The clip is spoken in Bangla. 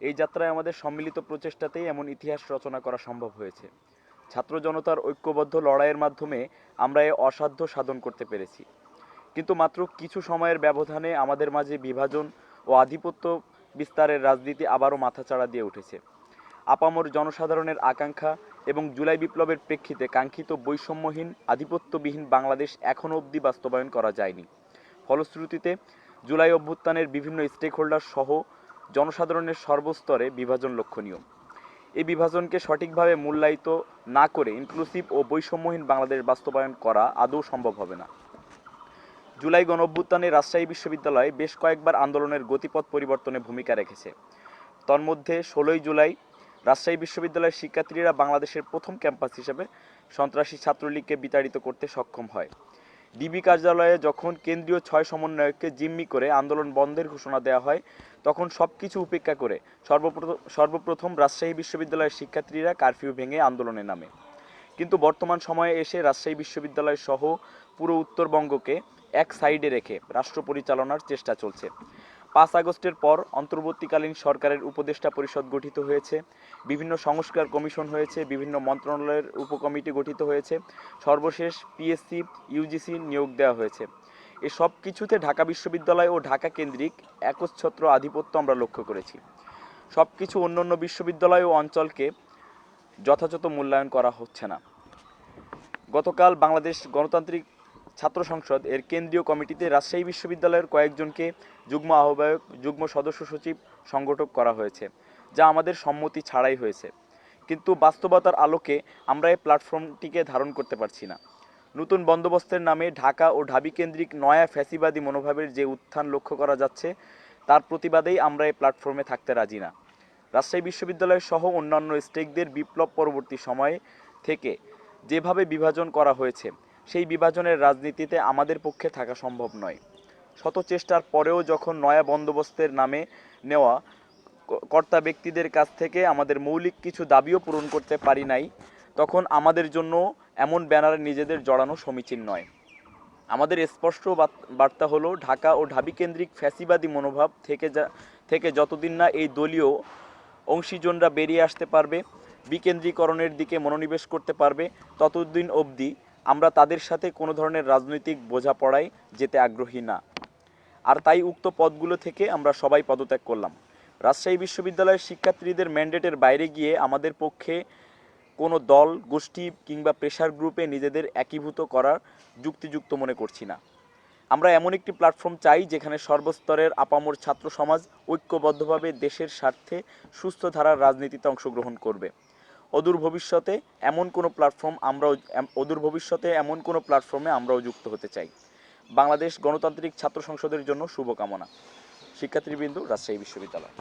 এই যাত্রায় আমাদের সম্মিলিত প্রচেষ্টাতেই এমন ইতিহাস রচনা করা সম্ভব হয়েছে। ছাত্র জনতার ঐক্যবদ্ধ লড়াইয়ের মাধ্যমে আমরা এ অসাধ্য সাধন করতে পেরেছি। কিন্তু মাত্র কিছু সময়ের ব্যবধানে আমাদের মাঝে বিভাজন ও আধিপত্য বিস্তারের রাজনীতি আবারও মাথাচাড়া দিয়ে উঠেছে। আপামর জনসাধারণের আকাঙ্ক্ষা এবং জুলাই বিপ্লবের প্রেক্ষিতে কাঙ্ক্ষিত বৈষম্যহীন, আধিপত্যবিহীন বাংলাদেশ এখনও অবধি বাস্তবায়ন করা যায়নি। ফলশ্রুতিতে জুলাই অভ্যুত্থানের বিভিন্ন স্টেক হোল্ডার সহ জনসাধারণের সর্বস্তরে বিভাজন লক্ষণীয়। এই বিভাজনকে সঠিকভাবে মূল্যায়িত না করে ইনক্লুসিভ ও বৈষম্যহীন বাংলাদেশ বাস্তবায়ন করা আদৌ সম্ভব হবে না। জুলাই গণ অভ্যুত্থানে রাজশাহী বিশ্ববিদ্যালয় বেশ কয়েকবার আন্দোলনের গতিপথ পরিবর্তনে ভূমিকা রেখেছে। তন্মধ্যে ষোলোই জুলাই রাজশাহী বিশ্ববিদ্যালয়ের শিক্ষার্থীরা বাংলাদেশের প্রথম ক্যাম্পাস হিসেবে সন্ত্রাসী ছাত্রলীগকে বিতাড়িত করতে সক্ষম হয়। ডিবি কার্যালয়ে যখন কেন্দ্রীয় ছয় সমন্বয়ককে জিম্মি করে আন্দোলন বন্ধের ঘোষণা দেওয়া হয়, তখন সব কিছু উপেক্ষা করে সর্বপ্রথম সর্বপ্রথম রাজশাহী বিশ্ববিদ্যালয়ের শিক্ষার্থীরা কারফিউ ভেঙে আন্দোলনে নামে। কিন্তু বর্তমান সময়ে এসে রাজশাহী বিশ্ববিদ্যালয় সহ পুরো উত্তরবঙ্গকে এক সাইডে রেখে রাষ্ট্র পরিচালনার চেষ্টা চলছে। পাঁচ আগস্টের পর অন্তর্বর্তীকালীন সরকারের উপদেষ্টা পরিষদ গঠিত হয়েছে। বিভিন্ন সংস্কার কমিশন হয়েছে, বিভিন্ন মন্ত্রণালয়ের উপকমিটি গঠিত হয়েছে। সর্বশেষ পিএসসি ইউজিসি নিয়োগ দেওয়া হয়েছে। এ সব কিছুতে ঢাকা বিশ্ববিদ্যালয় ও ঢাকা কেন্দ্রিক একচ্ছত্র আধিপত্য আমরা লক্ষ্য করেছি। সব কিছু অন্যান্য বিশ্ববিদ্যালয় ও অঞ্চলকে যথাযথ মূল্যায়ন করা হচ্ছে না। গতকাল বাংলাদেশ গণতান্ত্রিক ছাত্র সংসদ, এর কেন্দ্রীয় কমিটিতে রাজশাহী বিশ্ববিদ্যালয়ের কয়েকজনকে যুগ্ম আহ্বায়ক, যুগ্ম সদস্য সচিব সংগঠক করা হয়েছে, যা আমাদের সম্মতি ছাড়াই হয়েছে। কিন্তু বাস্তবতার আলোকে আমরা এই প্ল্যাটফর্মটিকে ধারণ করতে পারছি না। নতুন বন্দোবস্তের নামে ঢাকা ও ঢাবি কেন্দ্রিক নয়া ফ্যাসিবাদী মনোভাবের যে উত্থান লক্ষ্য করা যাচ্ছে, তার প্রতিবাদেই আমরা এই প্ল্যাটফর্মে থাকতে রাজি না। রাজশাহী বিশ্ববিদ্যালয় সহ অন্যান্য স্টেকদের বিপ্লব পরবর্তী সময়ে থেকে যেভাবে বিভাজন করা হয়েছে সেই বিভাজনের রাজনীতিতে আমাদের পক্ষে থাকা সম্ভব নয়। শত চেষ্টার পরেও যখন নয়া বন্দোবস্তের নামে নেওয়া কর্তা ব্যক্তিদের কাছ থেকে আমাদের মৌলিক কিছু দাবিও পূরণ করতে পারি নাই, তখন আমাদের জন্য এমন ব্যানারে নিজেদের জড়ানো সমীচীন নয়। আমাদের স্পষ্ট বার্তা হলো, ঢাকা ও ঢাবি কেন্দ্রিক ফ্যাসিবাদী মনোভাব থেকে যা থেকে যতদিন না এই দলীয় অংশীজনরা বেরিয়ে আসতে পারবে, বিকেন্দ্রীকরণের দিকে মনোনিবেশ করতে পারবে, ততদিন অবধি আমরা তাদের সাথে কোনো ধরনের রাজনৈতিক বোঝাপড়ায় যেতে আগ্রহী না। আর তাই উক্ত পদগুলো থেকে আমরা সবাই পদত্যাগ করলাম। রাজশাহী বিশ্ববিদ্যালয়ের শিক্ষার্থীদের ম্যান্ডেটের বাইরে গিয়ে আমাদের পক্ষে কোনো দল, গোষ্ঠী কিংবা প্রেশার গ্রুপে নিজেদের একীভূত করার যুক্তিযুক্ত মনে করছি না। আমরা এমন একটি প্ল্যাটফর্ম চাই যেখানে সর্বস্তরের আপামর ছাত্র সমাজ ঐক্যবদ্ধভাবে দেশের স্বার্থে সুস্থ ধারার রাজনীতিতে অংশগ্রহণ করবে। অদূর ভবিষ্যতে এমন কোনো প্ল্যাটফর্ম আমরাও, অদূর ভবিষ্যতে এমন কোনো প্ল্যাটফর্মে আমরাও যুক্ত হতে চাই। বাংলাদেশ গণতান্ত্রিক ছাত্র সংসদের জন্য শুভকামনা। শিক্ষার্থীবৃন্দ, রাজশাহী বিশ্ববিদ্যালয়।